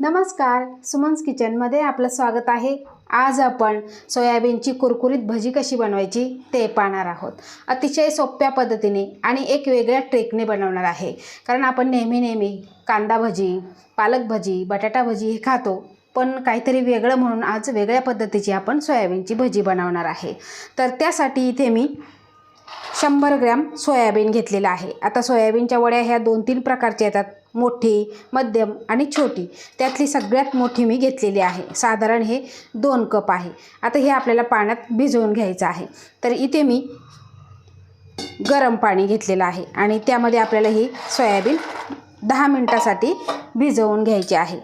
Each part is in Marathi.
नमस्कार सुमन्स किचनमध्ये आपलं स्वागत आहे. आज आपण सोयाबीनची कुरकुरीत भजी कशी बनवायची ते पाहणार आहोत. अतिशय सोप्या पद्धतीने आणि एक वेगळ्या ट्रेकने बनवणार आहे. कारण आपण नेहमी नेहमी कांदा भजी पालक भजी बटाटा भजी हे खातो पण काहीतरी वेगळं म्हणून आज वेगळ्या पद्धतीची आपण सोयाबीनची भजी बनवणार आहे. तर त्यासाठी इथे मी शंभर ग्रॅम सोयाबीन घेतलेलं आहे. आता सोयाबीनच्या वड्या ह्या दोन तीन प्रकारच्या येतात. मोठी मध्यम आणि छोटी. त्यातली सगळ्यात मोठी मी घेतलेली आहे. साधारण हे दोन कप आहे. आता हे आपल्याला पाण्यात भिजवून घ्यायचं आहे. तर इथे मी गरम पाणी घेतलेलं आहे आणि त्यामध्ये आपल्याला ही सोयाबीन दहा मिनटासाठी भिजवून घ्यायची आहे.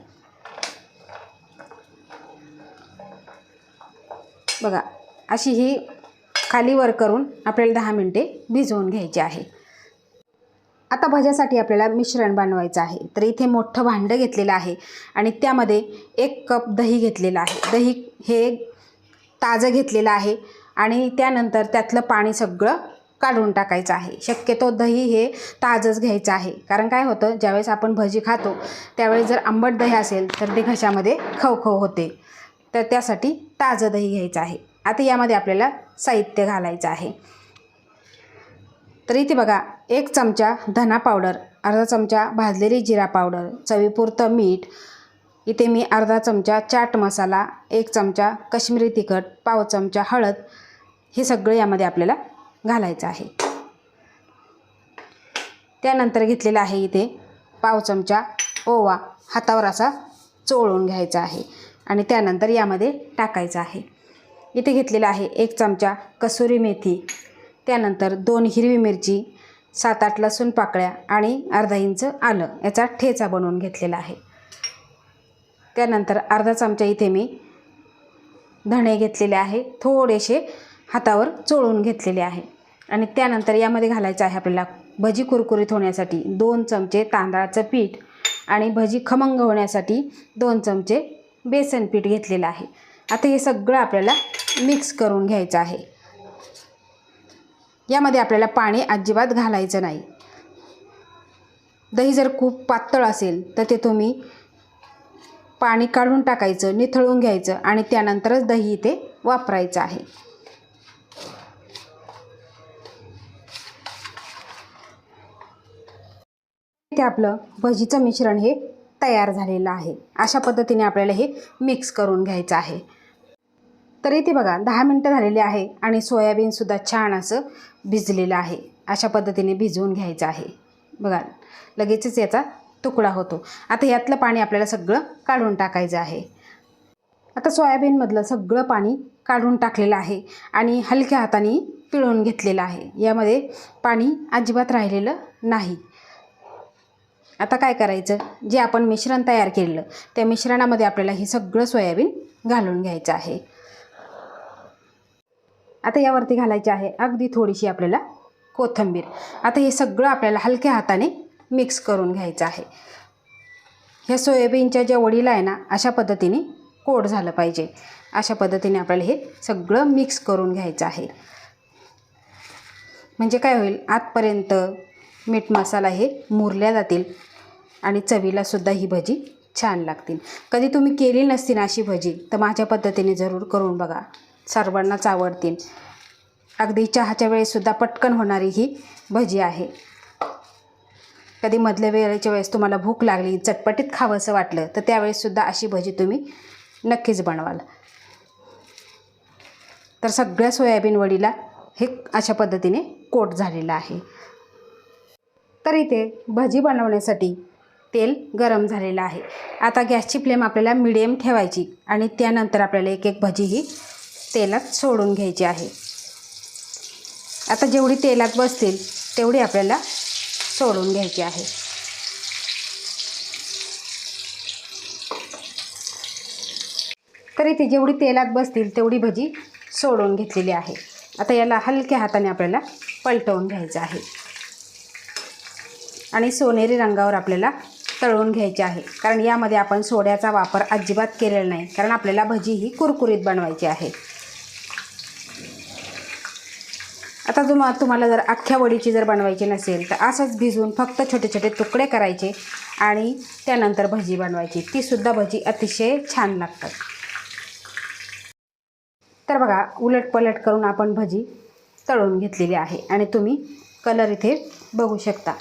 बघा अशी ही खाली वर करून आपल्याला दहा मिनटे भिजवून घ्यायची आहे. आता भज्यासाठी आपल्याला मिश्रण बनवायचं आहे. तर इथे मोठं भांडं घेतलेलं आहे आणि त्यामध्ये एक कप दही घेतलेलं आहे. दही हे ताजं घेतलेलं आहे आणि त्यानंतर त्यातलं पाणी सगळं काढून टाकायचं आहे. शक्यतो दही हे ताजंच घ्यायचं आहे. कारण काय होतं ज्यावेळेस आपण भजी खातो त्यावेळेस जर आंबट दही असेल तर ते घशामध्ये खवखव होते. तर त्यासाठी ताजं दही घ्यायचं आहे. आता यामध्ये आपल्याला साहित्य घालायचं आहे. तर इथे बघा एक चमचा धना पावडर अर्धा चमचा भाजलेली जिरा पावडर चवीपुरतं मीठ इथे मी अर्धा चमचा चाट मसाला एक चमचा कश्मीरी तिखट पाव चमचा हळद हे सगळं यामध्ये आपल्याला घालायचं आहे. त्यानंतर घेतलेलं आहे इथे पाव चमचा ओवा हातावर असा चोळून घ्यायचा आहे आणि त्यानंतर यामध्ये टाकायचं आहे. इथे घेतलेला आहे एक चमचा कसुरी मेथी त्यानंतर दोन हिरवी मिरची सात आठ लसूण पाकळ्या आणि अर्धा इंच आलं याचा ठेचा बनवून घेतलेला आहे. त्यानंतर अर्धा चमचा इथे मी धणे घेतलेले आहे. थोडेसे हातावर चोळून घेतलेले आहे. आणि त्यानंतर यामध्ये घालायचं आहे आपल्याला भजी कुरकुरीत होण्यासाठी दोन चमचे तांदळाचं पीठ आणि भजी खमंग होण्यासाठी दोन चमचे बेसन पीठ घेतलेलं आहे. आता हे सगळं आपल्याला मिक्स करून घ्यायचं आहे. यामध्ये आपल्याला पाणी अजिबात घालायचं नाही. दही जर खूप पातळ असेल तर ते तुम्ही पाणी काढून टाकायचं निथळून घ्यायचं आणि त्यानंतरच दही इथे वापरायचं आहे. ते आपलं भजीचं मिश्रण हे तयार झालेलं आहे. अशा पद्धतीने आपल्याला हे मिक्स करून घ्यायचं आहे. तर इथे बघा दहा मिनटं झालेली आहे आणि सोयाबीनसुद्धा छान असं भिजलेलं आहे. अशा पद्धतीने भिजवून घ्यायचं आहे. बघा लगेचच याचा तुकडा होतो. आता यातलं पाणी आपल्याला सगळं काढून टाकायचं आहे. आता सोयाबीनमधलं सगळं पाणी काढून टाकलेलं आहे आणि हलक्या हाताने पिळून घेतलेलं आहे. यामध्ये पाणी अजिबात राहिलेलं नाही. आता काय करायचं? जे आपण मिश्रण तयार केलेलं त्या मिश्रणामध्ये आपल्याला हे सगळं सोयाबीन घालून घ्यायचं आहे. आता यावरती घालायची आहे अगदी थोडीशी आपल्याला कोथिंबीर. आता हे सगळं आपल्याला हलक्या हाताने मिक्स करून घ्यायचं आहे. ह्या सोयाबीनच्या ज्या वडीला आहे ना अशा पद्धतीने कोड झालं पाहिजे. अशा पद्धतीने आपल्याला हे सगळं मिक्स करून घ्यायचं आहे. म्हणजे काय होईल आतपर्यंत मीठ मसाला हे मुरल्या जातील आणि चवीलासुद्धा ही भजी छान लागतील. कधी तुम्ही केली नसती ना अशी भजी तर माझ्या पद्धतीने जरूर करून बघा. सर्वांनाच आवडतील. अगदी चहाच्या वेळेससुद्धा पटकन होणारी ही भजी आहे. कधी मधल्या वेळेच्या वेळेस तुम्हाला भूक लागली चटपटीत खावंसं वाटलं तर त्यावेळेससुद्धा अशी भजी तुम्ही नक्कीच बनवाल. तर सगळ्या सोयाबीन वडीला हे अशा पद्धतीने कोट झालेलं आहे. तर इथे भजी बनवण्यासाठी तेल गरम झालेलं आहे. आता गॅसची फ्लेम आपल्याला मिडियम ठेवायची आणि त्यानंतर आपल्याला एक एक भजी ही तेलात सोडून घ्यायची आहे. आता जेवढी तेलात बसतील तेवढी आपल्याला सोडून घ्यायची आहे. तर इथे जेवढी तेलात बसतील तेवढी भजी सोडून घेतलेली आहे. आता याला हलक्या हाताने आपल्याला पलटवून घ्यायचं आहे. आणि सोनेरी रंगावर आपल्याला तळून घ्यायचे आहे. कारण यामध्ये आपण सोड्याचा वापर अजिबात केलेला नाही. कारण आपल्याला भजी ही कुरकुरीत बनवायची आहे. आता तुम्हा तुम्हाला जर अख्ख्या वडीची जर बनवायची नसेल तर असंच भिजवून फक्त छोटे छोटे तुकडे करायचे आणि त्यानंतर भजी बनवायची. तीसुद्धा भजी अतिशय छान लागतात. तर बघा उलट पलट करून आपण भजी तळून घेतलेली आहे आणि तुम्ही कलर इथे बघू शकता.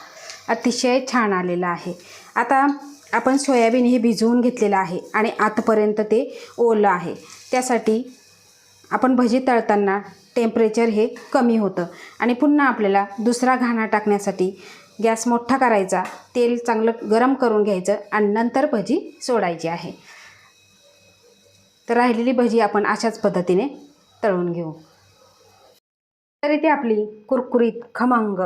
अतिशय छान आलेला आहे. आता आपण सोयाबीन हे भिजवून घेतलेलं आहे आणि आतपर्यंत ते ओलं आहे. त्यासाठी आपण भजी तळताना टेम्परेचर हे कमी होतं. आणि पुन्हा आपल्याला दुसरा घाणा टाकण्यासाठी गॅस मोठा करायचा तेल चांगलं गरम करून घ्यायचं आणि नंतर भजी सोडायची आहे. तर राहिलेली भजी आपण अशाच पद्धतीने तळून घेऊ. तर इथे आपली कुरकुरीत खमंग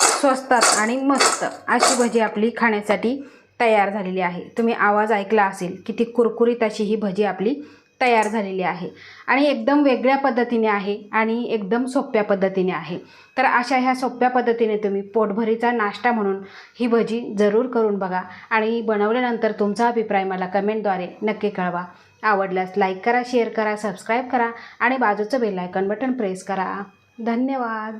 स्वस्तात आणि मस्त अशी भजी आपली खाण्यासाठी तयार झालेली आहे. तुम्ही आवाज ऐकला असेल किती कुरकुरीत अशी ही भजी आपली तयार झालेली आहे. आणि एकदम वेगळ्या पद्धतीने आहे आणि एकदम सोप्या पद्धतीने आहे. तर अशा ह्या सोप्या पद्धतीने तुम्ही पोटभरीचा नाश्ता म्हणून ही भजी जरूर करून बघा आणि बनवल्यानंतर तुमचा अभिप्राय मला कमेंटद्वारे नक्की कळवा. आवडल्यास लाईक करा शेअर करा सबस्क्राईब करा आणि बाजूचं बेलायकन बटन प्रेस करा. धन्यवाद.